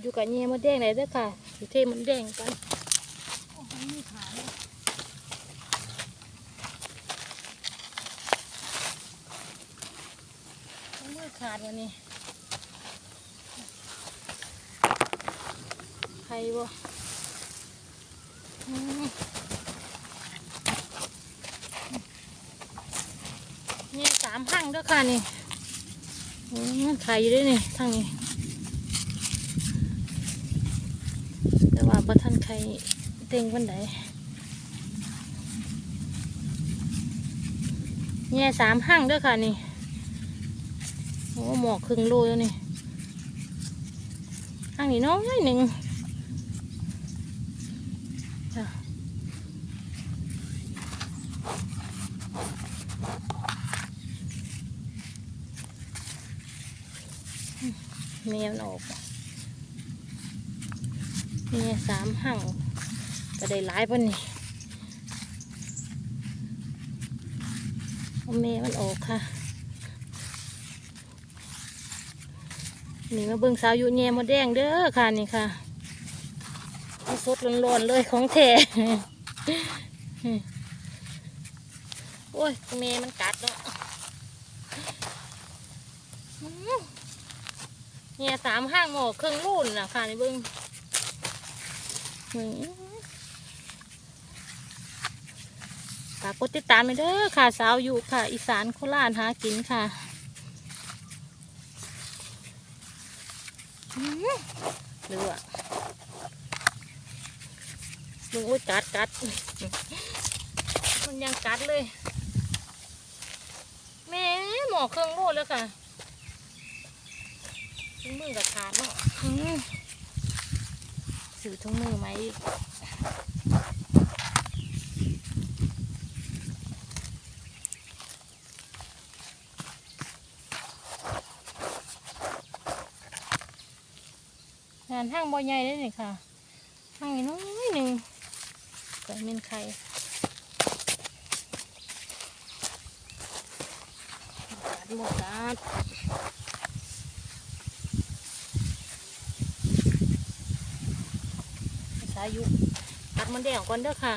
อยู่กับเงี้ยมดแดงไหนเด้อค่ะอยู่เทมดแดงกันมือขาดวันนี้ใครบ่อืมนี่สามหั่งด้วยค่ะนี่อืมขายอยู่ด้วยนี่ทางนี้ แต่ว่าบ่ทันใครเต็งวันใดแง่สามหั่งด้วยค่ะนี่ โอ้หมอกครึ่งโลแล้วนี่หั่งนี่น้อยหนึ่งแมวมันออก นี่สามหั่งก็ได้หลายปะนี่เอาแม่มันออกค่ะ นี่มาเบิ่งสาวอยู่แง่มดแดงเด้อค่ะนี่ค่ะสดร้อนๆเลยของแท้โอ้ยแม่มันกัดเนาะอื้อแง่สามห้างหมอเครื่องรุ่นนะค่ะนี่เบิ่ง ฝากกดติดตามไปเด้อค่ะ สาวอยู่ค่ะ อีสานโคราชหากินค่ะอื้อเลือมึงอุ้ยกัดกัดมันยังกัดเลยแม่หมอเครื่องโลดแล้วค่ะถุงมือกับขาดเนาะ อื้อถุงมือไหมอีกงานห้างบอใหญ่ได้เลยค่ะห้างน้อยหนึ่งก็เป็นไข่กัดหมดกัดสายุตัดมันแดงก่อนเด้อค่ะ